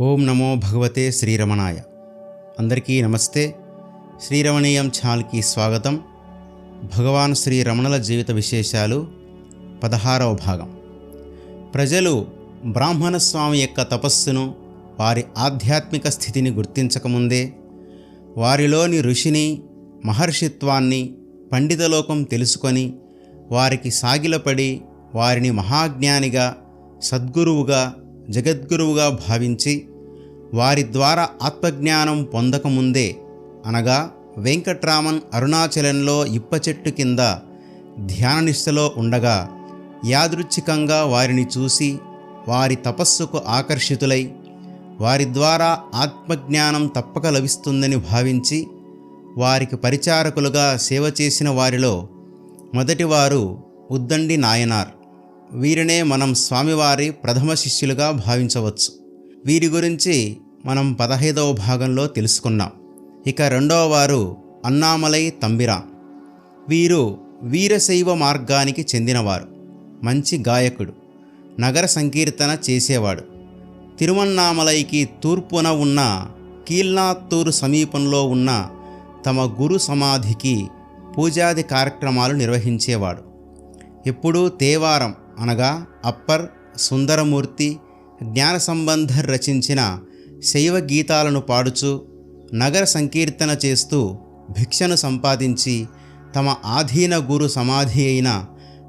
ఓం నమో భగవతే శ్రీరమణాయ. అందరికీ నమస్తే. శ్రీరమణీయం ఛానల్కి స్వాగతం. భగవాన్ శ్రీ రమణుల జీవిత విశేషాలు పదహారవ భాగం. ప్రజలు బ్రాహ్మణ స్వామి యొక్క తపస్సును వారి ఆధ్యాత్మిక స్థితిని గుర్తించకముందే వారిలోని ఋషిని మహర్షిత్వాన్ని పండితలోకం తెలుసుకొని వారికి సాగిలపడి వారిని మహాజ్ఞానిగా సద్గురువుగా జగద్గురువుగా భావించి వారి ద్వారా ఆత్మజ్ఞానం పొందకముందే అనగా వెంకట్రామన్ అరుణాచలంలో ఇప్ప చెట్టు కింద ధ్యాననిష్టలో ఉండగా యాదృచ్ఛికంగా వారిని చూసి వారి తపస్సుకు ఆకర్షితులై వారి ద్వారా ఆత్మజ్ఞానం తప్పక లభిస్తుందని భావించి వారికి పరిచారకులుగా సేవ చేసిన వారిలో మొదటివారు ఉద్దండి నాయనార్. వీరినే మనం స్వామివారి ప్రథమ శిష్యులుగా భావించవచ్చు. వీరి గురించి మనం పదహైదవ భాగంలో తెలుసుకున్నాం. ఇక రెండవ వారు అన్నామలై తంబిరా. వీరు వీరశైవ మార్గానికి చెందినవారు. మంచి గాయకుడు. నగర సంకీర్తన చేసేవాడు. తిరువన్నామలైకి తూర్పున ఉన్న కీల్నాత్తూరు సమీపంలో ఉన్న తమ గురు సమాధికి పూజాది కార్యక్రమాలు నిర్వహించేవాడు. ఎప్పుడూ తేవారం అనగా అప్పర్ సుందరమూర్తి జ్ఞాన సంబంధర్ రచించిన శైవ గీతాలను పాడుచు నగర సంకీర్తన చేస్తూ భిక్షను సంపాదించి తమ ఆధీన గురు సమాధి అయిన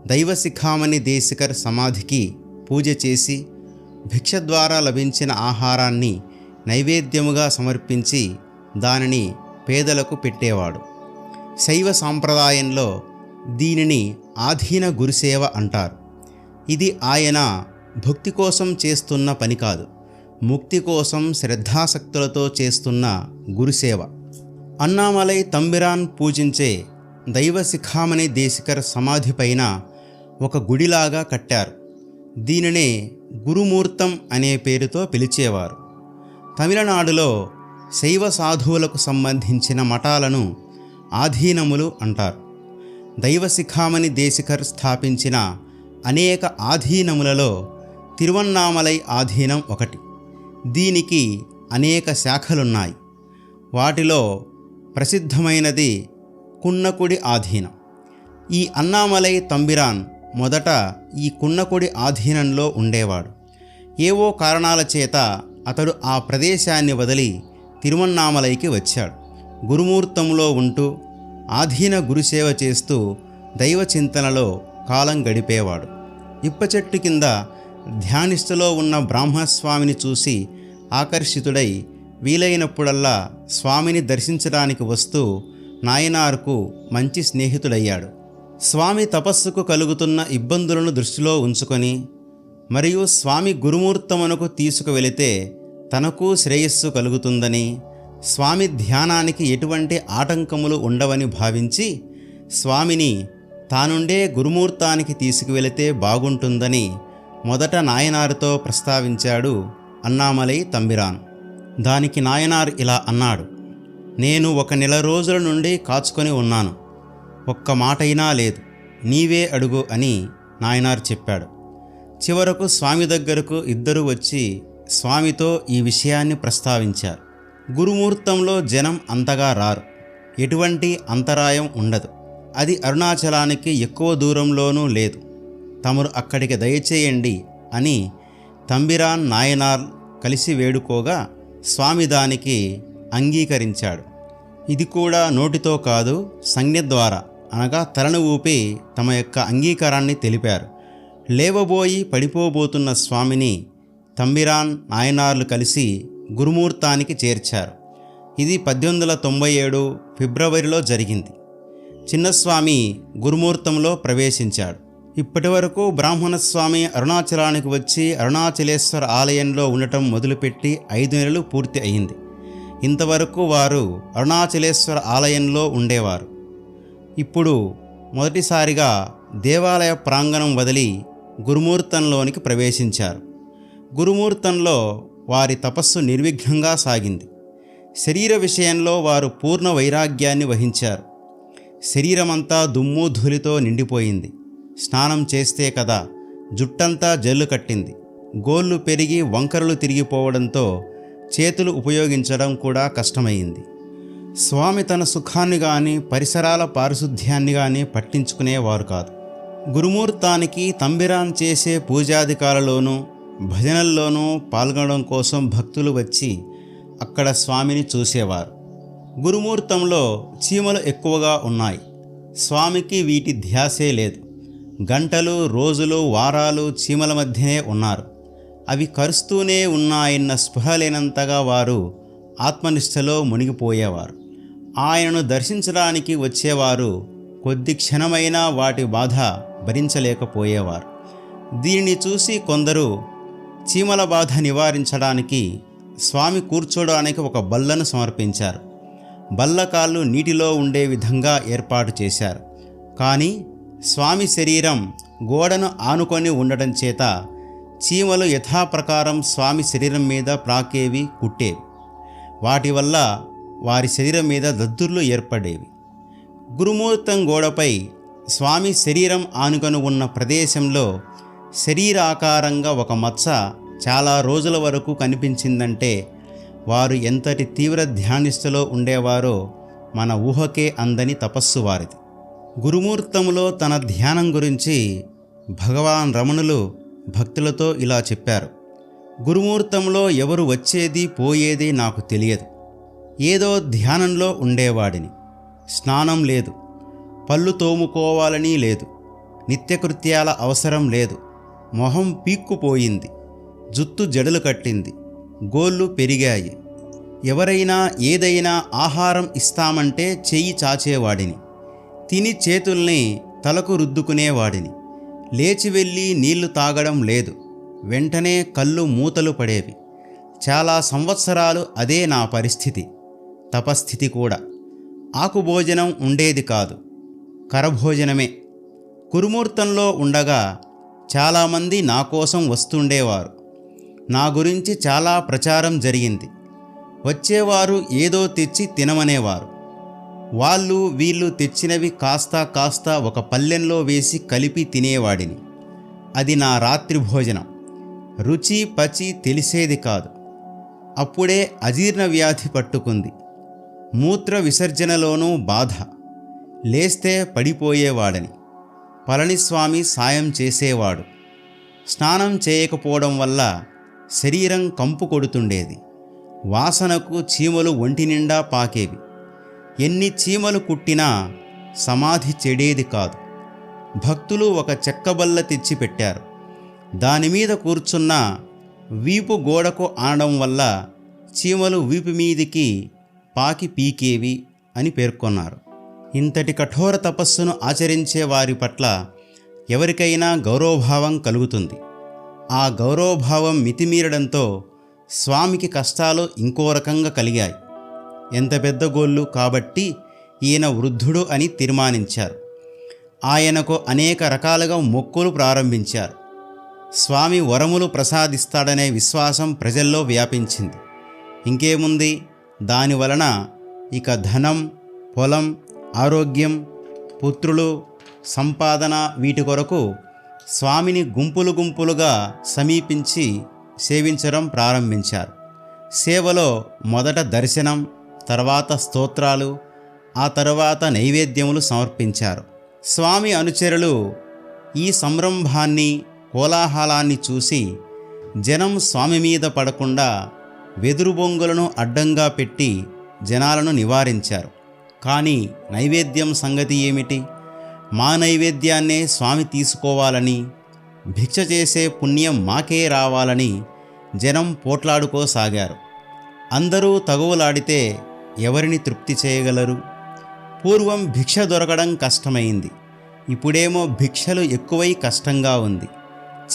దైవశిఖామణి దేశికర్ సమాధికి పూజ చేసి భిక్ష ద్వారా లభించిన ఆహారాన్ని నైవేద్యముగా సమర్పించి దానిని పేదలకు పెట్టేవాడు. శైవ సాంప్రదాయంలో దీనిని ఆధీన గురుసేవ అంటారు. ఇది ఆయన భక్తి కోసం చేస్తున్న పని కాదు. ముక్తి కోసం శ్రద్ధాసక్తులతో చేస్తున్న గురుసేవ. అన్నామలై తంబిరాన్ పూజించే దైవ శిఖామణి దేశికర్ సమాధి పైన ఒక గుడిలాగా కట్టారు. దీనినే గురుమూర్తం అనే పేరుతో పిలిచేవారు. తమిళనాడులో శైవ సాధువులకు సంబంధించిన మఠాలను ఆధీనములు అంటారు. దైవ శిఖామణి దేశికర్ స్థాపించిన అనేక ఆధీనములలో తిరువన్నామలై ఆధీనం ఒకటి. దీనికి అనేక శాఖలున్నాయి. వాటిలో ప్రసిద్ధమైనది కున్నకుడి ఆధీనం. ఈ అన్నామలై తంబిరాన్ మొదట ఈ కున్నకుడి ఆధీనంలో ఉండేవాడు. ఏవో కారణాల చేత అతడు ఆ ప్రదేశాన్ని వదిలి తిరువన్నామలైకి వచ్చాడు. గురుమూర్తంలో ఉంటూ ఆధీన గురుసేవ చేస్తూ దైవ చింతనలో కాలం గడిపేవాడు. ఇప్ప చెట్టు కింద ధ్యానిస్తులో ఉన్న బ్రాహ్మస్వామిని చూసి ఆకర్షితుడై వీలైనప్పుడల్లా స్వామిని దర్శించడానికి వస్తూ నాయనార్కు మంచి స్నేహితుడయ్యాడు. స్వామి తపస్సుకు కలుగుతున్న ఇబ్బందులను దృష్టిలో ఉంచుకొని మరియు స్వామి గురుమూర్తమునకు తీసుకువెళితే తనకు శ్రేయస్సు కలుగుతుందని స్వామి ధ్యానానికి ఎటువంటి ఆటంకములు ఉండవని భావించి స్వామిని తానుండే గురుమూర్తానికి తీసుకువెళితే బాగుంటుందని మొదట నాయనారుతో ప్రస్తావించాడు అన్నామలై తంబిరాన్. దానికి నాయనార్ ఇలా అన్నాడు నేను ఒక నెల రోజుల నుండి కాచుకొని ఉన్నాను. ఒక్క మాటైనా లేదు. నీవే అడుగు అని నాయనార్ చెప్పాడు. చివరకు స్వామి దగ్గరకు ఇద్దరు వచ్చి స్వామితో ఈ విషయాన్ని ప్రస్తావించారు. గురుమూర్తంలో జనం అంతగా రారు. ఎటువంటి అంతరాయం ఉండదు. అది అరుణాచలానికి ఎక్కువ దూరంలోనూ లేదు. తమరు అక్కడికి దయచేయండి అని తంబిరాన్ నాయనార్ కలిసి వేడుకోగా స్వామి దానికి అంగీకరించాడు. ఇది కూడా నోటితో కాదు సంజ్ఞ ద్వారా. అనగా తలను ఊపి తమ యొక్క అంగీకారాన్ని తెలిపారు. లేవబోయి పడిపోబోతున్న స్వామిని తంబిరాన్ నాయనార్లు కలిసి గురుమూర్తానికి చేర్చారు. ఇది పద్దెనిమిది వందల తొంభై ఏడు ఫిబ్రవరిలో జరిగింది. చిన్నస్వామి గురుమూర్తంలో ప్రవేశించాడు. ఇప్పటి వరకు బ్రాహ్మణస్వామి అరుణాచలానికి వచ్చి అరుణాచలేశ్వర ఆలయంలో ఉండటం మొదలుపెట్టి ఐదు నెలలు పూర్తి అయింది. ఇంతవరకు వారు అరుణాచలేశ్వర ఆలయంలో ఉండేవారు. ఇప్పుడు మొదటిసారిగా దేవాలయ ప్రాంగణం వదిలి గురుమూర్తంలోనికి ప్రవేశించారు. గురుమూర్తంలో వారి తపస్సు నిర్విఘ్నంగా సాగింది. శరీర విషయంలో వారు పూర్ణ వైరాగ్యాన్ని వహించారు. శరీరమంతా దుమ్ము ధూళితో నిండిపోయింది. స్నానం చేస్తే కదా జుట్టంతా జల్లు కట్టింది. గోళ్ళు పెరిగి వంకరలు తిరిగిపోవడంతో చేతులు ఉపయోగించడం కూడా కష్టమైంది. స్వామి తన సుఖాన్ని కానీ పరిసరాల పారిశుద్ధ్యాన్ని కానీ పట్టించుకునేవారు కాదు. గురుమూర్తానికి తంబిరాన్ చేసే పూజాధికారలోనూ భజనల్లోనూ పాల్గొనడం కోసం భక్తులు వచ్చి అక్కడ స్వామిని చూసేవారు. గురుమూర్తంలో చీమలు ఎక్కువగా ఉన్నాయి. స్వామికి వీటి ధ్యాసే లేదు. గంటలు రోజులు వారాలు చీమల మధ్యనే ఉన్నారు. అవి కరుస్తూనే ఉన్నాయన్న స్పృహ లేనంతగా వారు ఆత్మనిష్టలో మునిగిపోయేవారు. ఆయనను దర్శించడానికి వచ్చేవారు కొద్ది క్షణమైనా వాటి బాధ భరించలేకపోయేవారు. దీనిని చూసి కొందరు చీమల బాధ నివారించడానికి స్వామి కూర్చోడానికి ఒక బల్లను సమర్పించారు. బల్లకాళ్ళు నీటిలో ఉండే విధంగా ఏర్పాటు చేశారు. కానీ స్వామి శరీరం గోడను ఆనుకొని ఉండటం చేత చీమలు యథాప్రకారం స్వామి శరీరం మీద ప్రాకేవి కుట్టేవి. వాటి వల్ల వారి శరీరం మీద దద్దుర్లు ఏర్పడేవి. గురుమూర్తం గోడపై స్వామి శరీరం ఆనుకొని ఉన్న ప్రదేశంలో శరీరాకారంగా ఒక మచ్చ చాలా రోజుల వరకు కనిపించిందంటే వారు ఎంతటి తీవ్ర ధ్యానిస్తులో ఉండేవారో మన ఊహకే అందని తపస్సు వారిది. గురుమూర్తములో తన ధ్యానం గురించి భగవాన్ రమణులు భక్తులతో ఇలా చెప్పారు. గురుమూర్తంలో ఎవరు వచ్చేది పోయేది నాకు తెలియదు. ఏదో ధ్యానంలో ఉండేవాడిని. స్నానం లేదు. పళ్ళు తోముకోవాలని లేదు. నిత్యకృత్యాల అవసరం లేదు. మొహం పీక్కుపోయింది. జుత్తు జడలు కట్టింది. గోళ్ళు పెరిగాయి. ఎవరైనా ఏదైనా ఆహారం ఇస్తామంటే చెయ్యి చాచేవాడిని. తిని చేతుల్ని తలకు రుద్దుకునేవాడిని. లేచి వెళ్ళి నీళ్ళు తాగడం లేదు. వెంటనే కళ్ళు మూతలు పడేవి. చాలా సంవత్సరాలు అదే నా పరిస్థితి. తపస్థితి కూడా. ఆకుభోజనం ఉండేది కాదు. కరభోజనమే. కురుమూర్తంలో ఉండగా చాలామంది నా కోసం వస్తుండేవారు. నా గురించి చాలా ప్రచారం జరిగింది. వచ్చేవారు ఏదో తెచ్చి తినమనేవారు. వాళ్ళు వీళ్ళు తెచ్చినవి కాస్త కాస్త ఒక పల్లెంలో వేసి కలిపి తినేవాడిని. అది నా రాత్రి భోజనం. రుచి పచి తెలిసేది కాదు. అప్పుడే అజీర్ణ వ్యాధి పట్టుకుంది. మూత్ర విసర్జనలోనూ బాధ. లేస్తే పడిపోయేవాడని. పళనిస్వామి సాయం చేసేవాడు. స్నానం చేయకపోవడం వల్ల శరీరం కంపు కొడుతుండేది. వాసనకు చీమలు ఒంటి నిండా పాకేవి. ఎన్ని చీమలు కుట్టినా సమాధి చెడేది కాదు. భక్తులు ఒక చెక్కబల్ల తెచ్చి పెట్టారు దానిమీద కూర్చున్న వీపు గోడకు ఆనడం వల్ల చీమలు వీపు మీదికి పాకి పీకేవి అని పేర్కొన్నారు. ఇంతటి కఠోర తపస్సును ఆచరించే వారి పట్ల ఎవరికైనా గౌరవభావం కలుగుతుంది. ఆ గౌరవభావం మితిమీరడంతో స్వామికి కష్టాలు ఇంకో రకంగా కలిగాయి. ఎంత పెద్ద గోళ్ళు కాబట్టి ఈయన వృద్ధుడు అని తీర్మానించారు. ఆయనకు అనేక రకాలుగా మొక్కులు ప్రారంభించారు. స్వామి వరములు ప్రసాదిస్తాడనే విశ్వాసం ప్రజల్లో వ్యాపించింది. ఇంకేముంది? దాని వలన ఇక ధనం పొలం ఆరోగ్యం పుత్రులు సంపాదన వీటి కొరకు స్వామిని గుంపులు గుంపులుగా సమీపించి సేవించడం ప్రారంభించారు. సేవలో మొదట దర్శనం తర్వాత స్తోత్రాలు ఆ తరువాత నైవేద్యములు సమర్పించారు. స్వామి అనుచరులు ఈ సంరంభాన్ని కోలాహలాన్ని చూసి జనం స్వామి మీద పడకుండా వెదురు బొంగులను అడ్డంగా పెట్టి జనాలను నివారించారు. కానీ నైవేద్యం సంగతి ఏమిటి? మా నైవేద్యాన్నే స్వామి తీసుకోవాలని భిక్ష చేసే పుణ్యం మాకే రావాలని జనం పోట్లాడుకోసాగారు. అందరూ తగువలాడితే ఎవరిని తృప్తి చేయగలరు? పూర్వం భిక్ష దొరకడం కష్టమైంది. ఇప్పుడేమో భిక్షలు ఎక్కువై కష్టంగా ఉంది.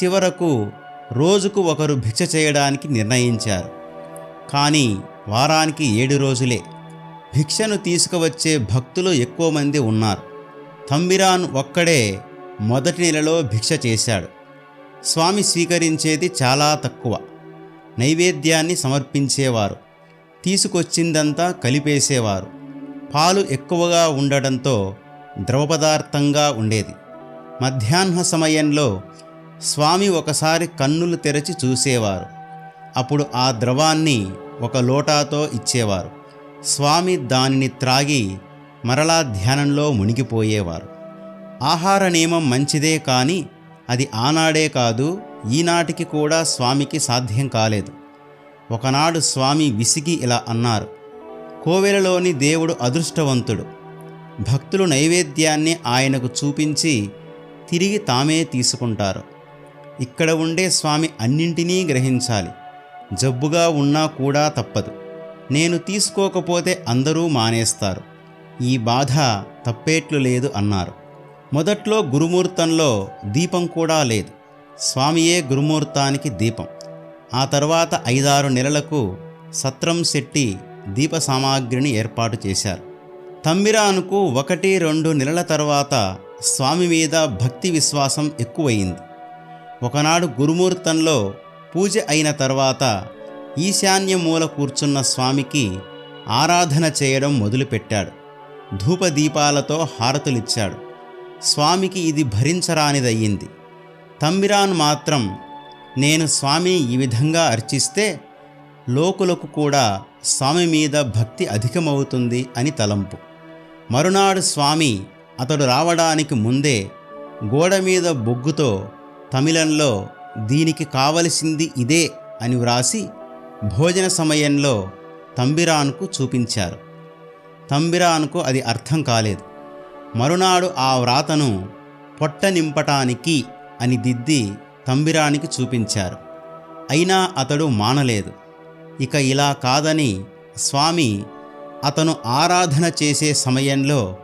చివరకు రోజుకు ఒకరు భిక్ష చేయడానికి నిర్ణయించారు. కానీ వారానికి ఏడు రోజులే. భిక్షను తీసుకువచ్చే భక్తులు ఎక్కువ మంది ఉన్నారు. తంబిరాన్ ఒక్కడే మొదటి నెలలో భిక్ష చేశాడు. స్వామి స్వీకరించేది చాలా తక్కువ. నైవేద్యాన్ని సమర్పించేవారు. తీసుకొచ్చిందంతా కలిపేసేవారు. పాలు ఎక్కువగా ఉండడంతో ద్రవ పదార్థంగా ఉండేది. మధ్యాహ్న సమయంలో స్వామి ఒకసారి కన్నులు తెరచి చూసేవారు. అప్పుడు ఆ ద్రవాన్ని ఒక లోటాతో ఇచ్చేవారు. స్వామి దానిని త్రాగి మరలా ధ్యానంలో మునిగిపోయేవారు. ఆహార నియమం మంచిదే కానీ అది ఆనాడే కాదు ఈనాటికి కూడా స్వామికి సాధ్యం కాలేదు. ఒకనాడు స్వామి విసిగి ఇలా అన్నారు కోవెలలోని దేవుడు అదృష్టవంతుడు. భక్తులు నైవేద్యాన్ని ఆయనకు చూపించి తిరిగి తామే తీసుకుంటారు. ఇక్కడ ఉండే స్వామి అన్నింటినీ గ్రహించాలి. జబ్బుగా ఉన్నా కూడా తప్పదు. నేను తీసుకోకపోతే అందరూ మానేస్తారు. ఈ బాధ తప్పేట్లు లేదు అన్నారు. మొదట్లో గురుమూర్తంలో దీపం కూడా లేదు. స్వామియే గురుమూర్తానికి దీపం. ఆ తర్వాత ఐదారు నెలలకు సత్రం శెట్టి దీప సామాగ్రిని ఏర్పాటు చేశారు. తమ్మిరానుకు ఒకటి రెండు నెలల తర్వాత స్వామి మీద భక్తి విశ్వాసం ఎక్కువయింది ఒకనాడు గురుమూర్తంలో పూజ అయిన తర్వాత ఈశాన్య మూల కూర్చున్న స్వామికి ఆరాధన చేయడం మొదలుపెట్టాడు. ధూపదీపాలతో హారతులిచ్చాడు. స్వామికి ఇది భరించరానిదయ్యింది. తంబిరాన్ మాత్రం నేను స్వామి ఈ విధంగా అర్చిస్తే లోకులకు కూడా స్వామి మీద భక్తి అధికమవుతుంది అని తలంపు. మరునాడు స్వామి అతడు రావడానికి ముందే గోడ మీద బొగ్గుతో తమిళంలో దీనికి కావలసింది ఇదే అని వ్రాసి భోజన సమయంలో తంబిరాన్కు చూపించారు. తంబిరాన్కు అది అర్థం కాలేదు. మరునాడు ఆ వ్రాతను పొట్ట నింపటానికి అని దిద్ది తంబిరానికి చూపించారు. అయినా అతడు మానలేదు. ఇక ఇలా కాదని స్వామి అతను ఆరాధన చేసే సమయంలో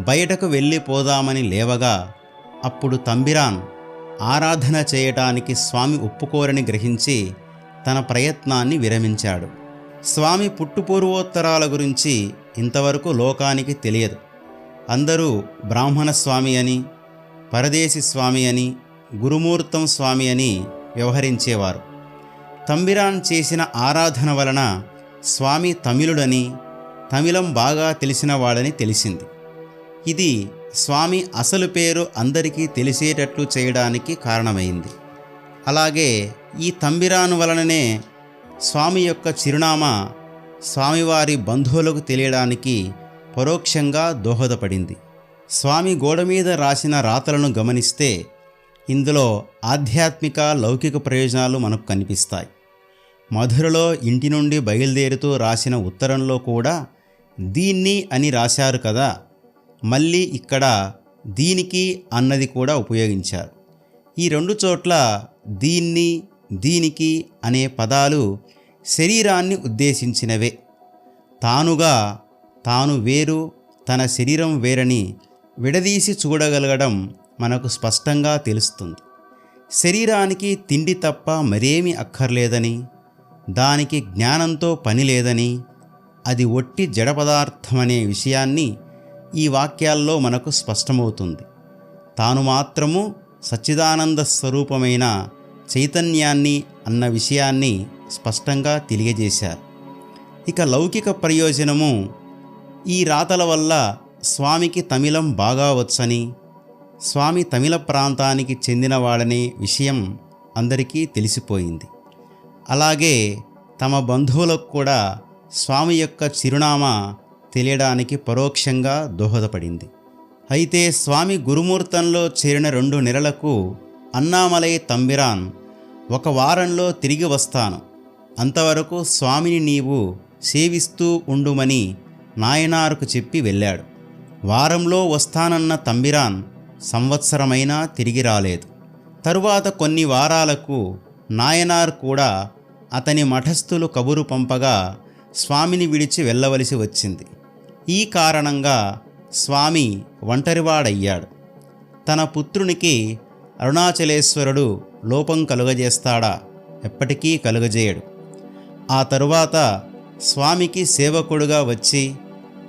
బయటకు వెళ్ళిపోదామని లేవగా అప్పుడు తంబిరాన్ ఆరాధన చేయటానికి స్వామి ఒప్పుకోరని గ్రహించి తన ప్రయత్నాన్ని విరమించాడు. స్వామి పుట్టుపూర్వోత్తరాల గురించి ఇంతవరకు లోకానికి తెలియదు. అందరూ బ్రాహ్మణ స్వామి అని పరదేశి స్వామి అని గురుమూర్తం స్వామి అని వ్యవహరించేవారు. తంబిరాన్ చేసిన ఆరాధన వలన స్వామి తమిళుడని తమిళం బాగా తెలిసినవాడని తెలిసింది. ఇది స్వామి అసలు పేరు అందరికీ తెలిసేటట్లు చేయడానికి కారణమైంది. అలాగే ఈ తంబిరాను వలననే స్వామి యొక్క చిరునామా స్వామివారి బంధువులకు తెలియడానికి పరోక్షంగా దోహదపడింది. స్వామి గోడ మీద రాసిన రాతలను గమనిస్తే ఇందులో ఆధ్యాత్మిక లౌకిక ప్రయోజనాలు మనకు కనిపిస్తాయి. మధురలో ఇంటి నుండి బయలుదేరుతూ రాసిన ఉత్తరంలో కూడా దీన్ని అని రాశారు కదా మళ్ళీ ఇక్కడ దీనికి అన్నది కూడా ఉపయోగించారు. ఈ రెండు చోట్ల దీన్ని దీనికి అనే పదాలు శరీరాన్ని ఉద్దేశించినవే. తానుగా తాను వేరు తన శరీరం వేరని విడదీసి చూడగలగడం మనకు స్పష్టంగా తెలుస్తుంది. శరీరానికి తిండి తప్ప మరేమీ అక్కర్లేదని దానికి జ్ఞానంతో పని లేదని అది ఒట్టి జడ పదార్థమనే విషయాన్ని ఈ వాక్యాల్లో మనకు స్పష్టమవుతుంది. తాను మాత్రము సచ్చిదానంద స్వరూపమైన చైతన్యాన్ని అన్న విషయాన్ని స్పష్టంగా తెలియజేశారు. ఇక లౌకిక ప్రయోజనము ఈ రాతల వల్ల స్వామికి తమిళం బాగా వచ్చని స్వామి తమిళ ప్రాంతానికి చెందినవాడనే విషయం అందరికీ తెలిసిపోయింది. అలాగే తమ బంధువులకు కూడా స్వామి యొక్క చిరునామా తెలియడానికి పరోక్షంగా దోహదపడింది. అయితే స్వామి గురుమూర్తంలో చేరిన రెండు నెలలకు అన్నామలై తంబిరాన్ ఒక వారంలో తిరిగి వస్తాను. అంతవరకు స్వామిని నీవు సేవిస్తూ ఉండుమని నాయనారుకు చెప్పి వెళ్ళాడు. వారంలో వస్తానన్న తంబిరాన్ సంవత్సరమైనా తిరిగి రాలేదు. తరువాత కొన్ని వారాలకు నాయనార్ కూడా అతని మఠస్థులు కబురు పంపగా స్వామిని విడిచి వెళ్ళవలసి వచ్చింది. ఈ కారణంగా స్వామి ఒంటరివాడయ్యాడు. తన పుత్రునికి అరుణాచలేశ్వరుడు లోపం కలుగజేస్తాడా? ఎప్పటికీ కలుగజేయడు. ఆ తరువాత స్వామికి సేవకుడుగా వచ్చి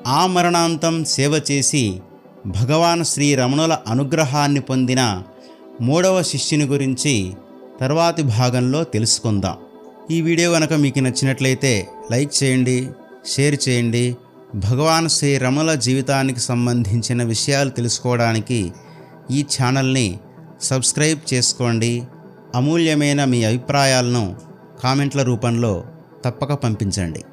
ఆ మరణాంతం సేవ చేసి భగవాన్ శ్రీ రమణుల అనుగ్రహాన్ని పొందిన మూడవ శిష్యుని గురించి తర్వాతి భాగంలో తెలుసుకుందాం. ఈ వీడియో కనుక మీకు నచ్చినట్లయితే లైక్ చేయండి షేర్ చేయండి. భగవాన్ శ్రీ రమణుల జీవితానికి సంబంధించిన విషయాలు తెలుసుకోవడానికి ఈ ఛానల్ని సబ్స్క్రైబ్ చేసుకోండి. అమూల్యమైన మీ అభిప్రాయాలను కామెంట్ల రూపంలో తప్పక పంపించండి.